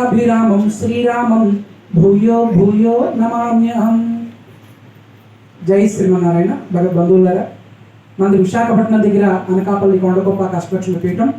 అభిరామం శ్రీరామం భూయో భూయో నమామ్యహం. జై శ్రీమన్నారాయణ భగత్ బంధువులారా మనది విశాఖపట్నం దగ్గర అనకాపల్లి కొండగొప్ప కష్టలక్ష్మి పీఠం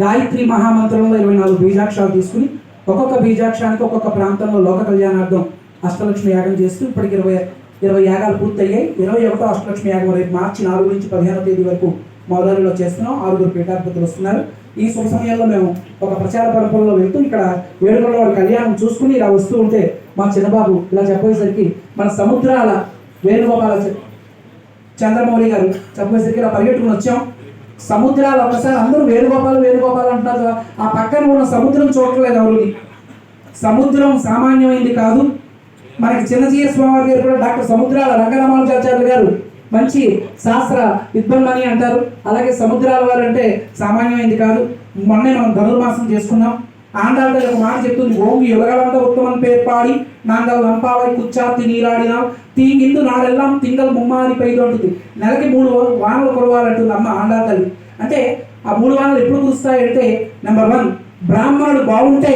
గాయత్రి మహామంత్రంలో ఇరవై నాలుగు బీజాక్షరాలు తీసుకుని ఒక్కొక్క బీజాక్షరానికి ఒక్కొక్క ప్రాంతంలో లోక కళ్యాణార్థం అష్టలక్ష్మి యాగం చేస్తూ ఇప్పటికి ఇరవై ఇరవై యాగాలు పూర్తయ్యాయి. ఇరవై ఒకటో అష్టలక్ష్మి యాగం రేపు మార్చి నాలుగు నుంచి పదిహేనో తేదీ వరకు మొదలులో చేస్తున్నాం. ఆరుగురు పీఠాధిపతులు వస్తున్నారు. ఈ శుభ సమయంలో మేము ఒక ప్రచార పరంపరలో వెళ్తూ ఇక్కడ ఏడుగుల వారి కళ్యాణం చూసుకుని ఇలా వస్తూ ఉంటే మా చిన్నబాబు ఇలా చెప్పేసరికి మన సముద్రాల వేణుగోపాల చంద్రమౌళి గారు చెప్పేసరికి ఇలా పరిగెట్టుకుని వచ్చాం. సముద్రాలు ఒకసారి అందరూ వేణుగోపాలు వేణుగోపాలు అంటున్నారు ఆ పక్కన ఉన్న సముద్రం చూడట్లేదు ఎవరు సముద్రం సామాన్యమైంది కాదు. మనకి చిన్నజీయ స్వామి గారు కూడా డాక్టర్ సముద్రాల రంగరామానుజాచార్యులు గారు మంచి శాస్త్ర విద్వన్మని అంటారు. అలాగే సముద్రాల వారు అంటే సామాన్యమైంది కాదు. మొన్నే మనం ధనుర్మాసం చేసుకున్నాం. ఆండాళ్ళ ఒక మాట చెప్తుంది. ఓంగి యుగగలంత ఉత్తమం పేరు పాడి నాంగల్ లంపావై కుచ్చాతి నీరాడినా తీంగిందు నాడెల్లాం తింగల్ ముమ్మారి పైదు అంటుంది. నెలకి మూడు వానలు కురవాలంటుంది అమ్మ ఆండాళ్ళ తల్లి అంటే ఆ మూడు వానలు ఎప్పుడు కురుస్తాయంటే నెంబర్ వన్ బ్రాహ్మణుడు బాగుంటే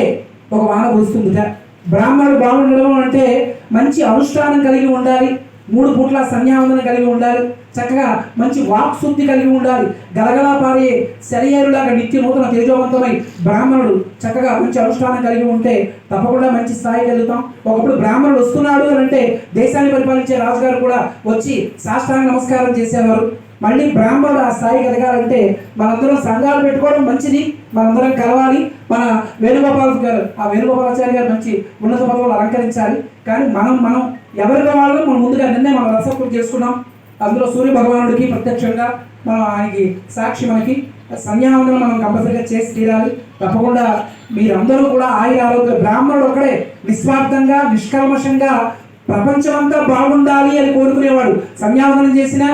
ఒక వాన కురుస్తుందిట బ్రాహ్మణుడు బాగుండడం అంటే మంచి అనుష్ఠానం కలిగి ఉండాలి. మూడు పూట్ల సంధ్యావందన కలిగి ఉండాలి. చక్కగా మంచి వాక్ శుద్ధి కలిగి ఉండాలి. గలగలా పారే శరీరులాగా నిత్య నూతన తేజోవంతమై బ్రాహ్మణుడు చక్కగా మంచి అనుష్ఠానం కలిగి ఉంటే తప్పకుండా మంచి స్థాయి వెళ్తాం ఒకప్పుడు బ్రాహ్మణుడు వస్తున్నాడు అని అంటే దేశాన్ని పరిపాలించే రాజుగారు కూడా వచ్చి సాష్టాంగ నమస్కారం చేసేవారు. మళ్ళీ బ్రాహ్మణులు ఆ స్థాయి ఎదగాలంటే మనందరం సంఘాలు పెట్టుకోవడం మంచిది మనందరం కలవాలి. మన వేణుగోపాల్ గారు ఆ వేణుగోపాలాచార్య గారు మంచి ఉన్నత పదవులు అలంకరించాలి. కానీ మనం మనం ఎవరిగా వాళ్ళు? మనం ముందుగా నిన్నే మనం రసపూర్తి చేసుకున్నాం. అందులో సూర్య భగవానుడికి ప్రత్యక్షంగా మనం ఆయనకి సాక్షి మనకి. సంధ్యావందనం మనం కంపల్సరిగా చేసి తీరాలి. తప్పకుండా మీరందరూ కూడా ఆయుర ఆరోగ్య బ్రాహ్మణుడు ఒకడే నిస్వార్థంగా నిష్కల్మషంగా ప్రపంచమంతా బాగుండాలి అని కోరుకునేవాడు. సంయావనం చేసిన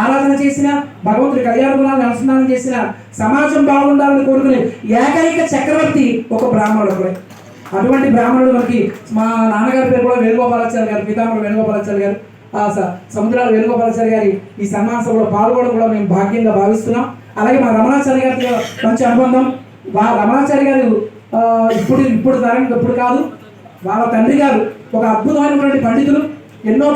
ఆరాధన చేసిన భగవంతుడి కళ్యాణ అనుసంధానం చేసిన సమాజం బాగుండాలని కోరుకునే ఏకైక చక్రవర్తి ఒక బ్రాహ్మణుడు అటువంటి బ్రాహ్మణుడు మనకి మా నాన్నగారి పేరు కూడా వేణుగోపాలాచార్య గారు పీతాంబర వేణుగోపాలాచార్య గారు. సముద్రాల వేణుగోపాలాచార్య గారి ఈ సమాసంలో పాల్గొనడం కూడా మేము భాగ్యంగా భావిస్తున్నాం. అలాగే మా రమణాచార్య గారితో మంచి అనుబంధం. మా రమణాచార్య గారు ఇప్పుడు ఇప్పుడు తరం ఇప్పుడు కాదు. వాళ్ళ తండ్రి గారు ఒక అద్భుతమైనటువంటి పండితులు ఎన్నో